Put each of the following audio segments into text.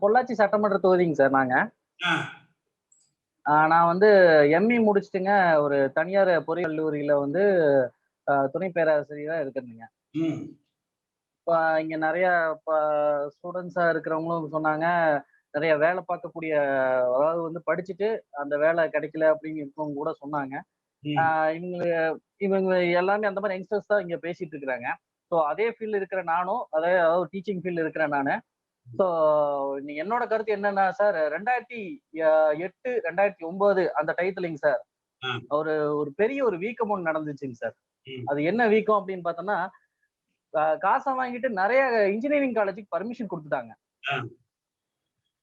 பொள்ளாச்சி சட்டமன்ற தொகுதிங்க சார் நாங்க. நான் வந்து எம்இ முடிச்சுட்டுங்க ஒரு தனியார் பொறியியல் கல்லூரியில வந்து துணை பேராசிரியரா இருக்கிறேங்க இப்போ இங்க நிறைய இப்போ ஸ்டூடெண்ட்ஸா இருக்கிறவங்களும் சொன்னாங்க நிறைய வேலை பார்க்கக்கூடிய அதாவது வந்து படிச்சுட்டு அந்த வேலை கிடைக்கல அப்படின்னு இருக்கவங்க கூட சொன்னாங்க. இவங்க இவங்க எல்லாமே அந்த மாதிரி யங்ஸ்டர்ஸ் தான் இங்க பேசிட்டு இருக்கிறாங்க. ஸோ அதே ஃபீல்டு இருக்கிற நானும் அதே அதாவது டீச்சிங் ஃபீல்டு இருக்கிற நானு. ஸோ என்னோட கருத்து என்னன்னா சார் ரெண்டாயிரத்தி எட்டு ரெண்டாயிரத்தி ஒன்பது அந்த டயத்துலங்க சார். ஒரு ஒரு பெரிய ஒரு வீக்கம் ஒன்று நடந்துச்சுங்க சார். அது என்ன வீக்கம் அப்படின்னு பார்த்தோம்னா காசை வாங்கிட்டு நிறைய இன்ஜினியரிங் காலேஜுக்கு பர்மிஷன் கொடுத்துட்டாங்க.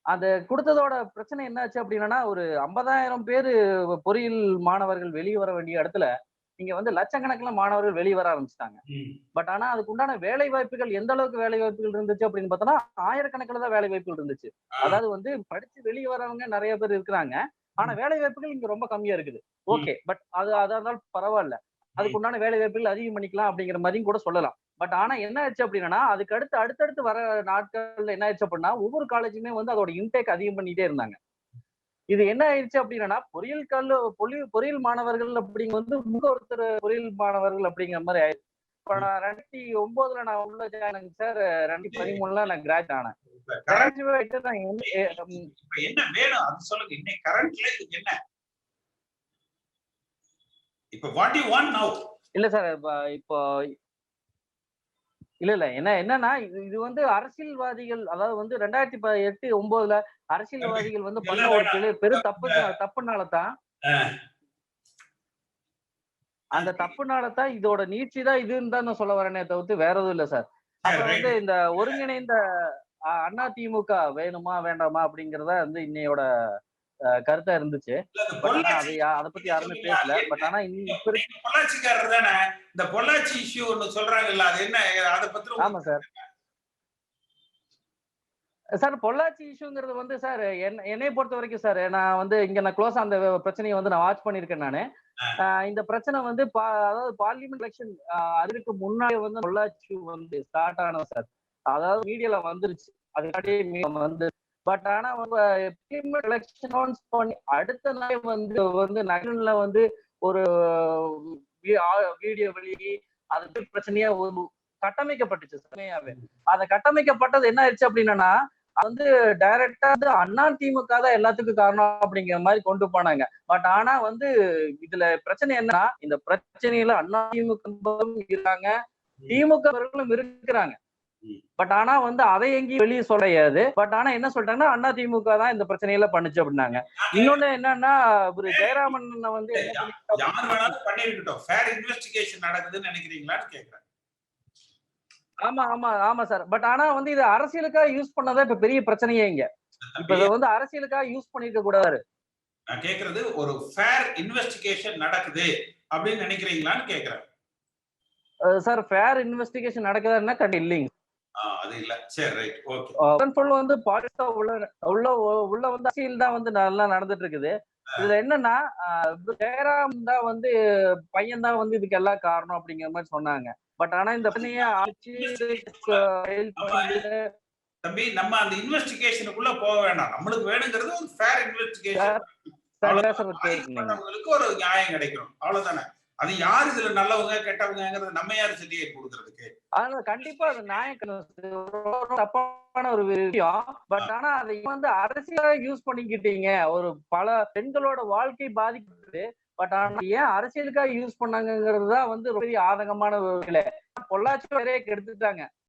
அது கொடுத்ததோட பிரச்சனை என்னாச்சு அப்படின்னா ஒரு ஐம்பதாயிரம் பேர் பொறியியல் மாணவர்கள் வெளியே வர வேண்டிய இடத்துல இங்க வந்து லட்சக்கணக்கில் மாணவர்கள் வெளியே வர ஆரம்பிச்சிட்டாங்க. பட் ஆனா அதுக்கு உண்டான வேலை வாய்ப்புகள் எந்த அளவுக்கு வேலை வாய்ப்புகள் இருந்துச்சு அப்படின்னு பார்த்தோம்னா ஆயிரக்கணக்கில் தான் வேலை வாய்ப்புகள் இருந்துச்சு. அதாவது வந்து படிச்சு வெளியே வரவங்க நிறைய பேர் இருக்கிறாங்க. ஆனா வேலை வாய்ப்புகள் இங்க ரொம்ப கம்மியா இருக்குது. ஓகே. பட் அது அதா இருந்தாலும் பரவாயில்ல. அதுக்கு உண்டான வேலை வாய்ப்புகள் அதிகம் பண்ணிக்கலாம் அப்படிங்கிற மாதிரியும் கூட சொல்லலாம். பட் ஆனா என்ன ஆச்சு அப்படின்னா அதுக்கு அடுத்து அடுத்தடுத்து வர நாட்கள்ல என்ன ஆச்சு அப்படின்னா ஒவ்வொரு காலேஜுமே வந்து அதோட இன்டேக் அதிகம் பண்ணிட்டே இருந்தாங்க. இது என்ன ஆயிடுச்சு அப்படின்னா பொறியியல் கல்லு பொலி பொறியியல் மாணவர்கள் அப்படிங்க வந்து முக ஒருத்தர் பொறியியல் மாணவர்கள் அப்படிங்கிற மாதிரி ஆயிடுச்சு. இப்ப நான் ரெண்டாயிரத்தி ஒன்பதுல நான் உள்ள ஜாயின் சார் ரெண்டாயிரத்தி பதிமூணுல நான் கிராஜ் ஆனேன். கிராஜுவேட் நான் என்ன வேணும்? அது சொல்லுங்க. இன்னைக்கு கரண்ட்ல என்ன? இப்ப வாட் யூ வாண்ட் நவ் இல்ல சார் இப்போ இல்ல இல்ல. என்ன என்னன்னா இது இது வந்து அரசியல்வாதிகள் அதாவது வந்து ரெண்டாயிரத்தி எட்டு ஒன்பதுல அரசியல்வாதிகள் வந்து பண்ண ஒரு பெரு- பெரு தப்பு தப்புனால தான் அந்த தப்புனால தான் இதோட நீட்சி தான் இதுன்னு தான் நான் சொல்ல வரேனே தவிர்த்து வேற எதுவும் இல்ல சார். அப்புறம் வந்து இந்த ஒருங்கிணைந்த அண்ணா திமுக வேணுமா வேண்டாமா அப்படிங்கறத வந்து இன்னையோட கருத்தா இருந்துச்சு. அது அதை பத்தி யாருமே பேசல. பட் ஆனா இப்ப பொள்ளாச்சிக்காரர் தானே? இந்த பொள்ளாச்சி இஷ்யூ ஒண்ணு சொல்றாங்கல்ல அது என்ன அத பத்தி ஆமா சார். சார் பொள்ளாச்சி இஷ்யூங்கிறது வந்து சார் என்ன என்னை பொறுத்த வரைக்கும் சார் நான் வந்து இங்க நான் க்ளோஸ் அந்த பிரச்சனையை வந்து நான் வாட்ச் பண்ணியிருக்கேன் நானு. இந்த பிரச்சனை வந்து அதாவது பார்லிமெண்ட் எலெக்ஷன் அதுக்கு முன்னாடி வந்து பொள்ளாச்சி வந்து ஸ்டார்ட் ஆனது சார். அதாவது மீடியால வந்துருச்சு. அதுக்காடி வந்து பட் ஆனா எலெக்ஷன் அனௌன்ஸ் பண்ணி அடுத்த நாள் வந்து வந்து நகரில் வந்து ஒரு வீடியோ வெளியே அது பிரச்சனையா ஒரு கட்டமைக்கப்பட்டுச்சு உண்மையாவே அத கட்டமைக்கப்பட்டது என்ன ஆயிடுச்சு அப்படின்னா வந்து டைரக்டா வந்து அண்ணா திமுக தான் எல்லாத்துக்கும் காரணம் அப்படிங்கிற மாதிரி கொண்டு போனாங்க. பட் ஆனா வந்து இதுல பிரச்சனை என்னன்னா இந்த பிரச்சனையில அண்ணா திமுக இருக்காங்க திமுகவர்களும் இருக்கிறாங்க. பட் ஆனா வந்து அதை எங்கேயும் வெளியே சொல்லையாது பட் ஆனா என்ன சொல்லிட்டாங்கன்னா அண்ணா திமுக தான் இந்த பிரச்சனையில பண்ணுச்சு அப்படின்னாங்க. இன்னொன்னு என்னன்னா ஒரு ஜெயராமன் வந்து ஆமா ஆமா ஆமா சார். பட் ஆனா வந்து இது அரசியலுக்காக யூஸ் பண்ணதான் இப்ப பெரிய பிரச்சனையே இங்க. இப்ப இதை வந்து அரசியலுக்காக யூஸ் பண்ணிருக்க கூடாது. நான் கேக்குறது ஒரு ஃபேர் இன்வெஸ்டிகேஷன் நடக்குது அப்படின்னு நினைக்கிறீங்களான்னு கேக்குறேன். சார் ஃபேர் இன்வெஸ்டிகேஷன் நடக்குதுன்னா கண்டிப்பா இல்லைங்க. வந்து பாலிஸ்டா உள்ள உள்ள உள்ள வந்து அரசியல் தான் வந்து நல்லா நடந்துட்டு இருக்குது இதுல என்னன்னா ஜெயராம் தான் வந்து பையன் தான் வந்து இதுக்கு எல்லாம் காரணம் அப்படிங்கிற மாதிரி சொன்னாங்க. பட் ஆனா இந்த பிரச்சனைய ஆட்சி ஃபைல் பண்ணி தம்பி நம்ம அந்த இன்வெஸ்டிகேஷனுக்குள்ள போக வேண்டாம் நம்மளுக்கு வேணுங்கிறது ஒரு ஃபேர் இன்வெஸ்டிகேஷன் சார் பேசுறது கேக்குறீங்க பண்ணவங்களுக்கு ஒரு நியாயம் கிடைக்கணும். அவ்வளவுதானே? அது யார் இதுல நல்லவங்க கெட்டவங்கிறது நம்ம யாரு சர்டிபிகேட் கொடுக்கறதுக்கு? ஆனா கண்டிப்பா அது நாயக்கன் தப்பான ஒரு விஷயம். பட் ஆனா அதை வந்து அரசியலா யூஸ் பண்ணிக்கிட்டீங்க. ஒரு பல பெண்களோட வாழ்க்கை பாதிக்குது. பட் ஆனா ஏன் அரசியலுக்காக யூஸ் பண்ணாங்கிறது தான் வந்து ரொம்ப பெரிய ஆதங்கமான பொள்ளாச்சி வரையே கெடுத்துட்டாங்க.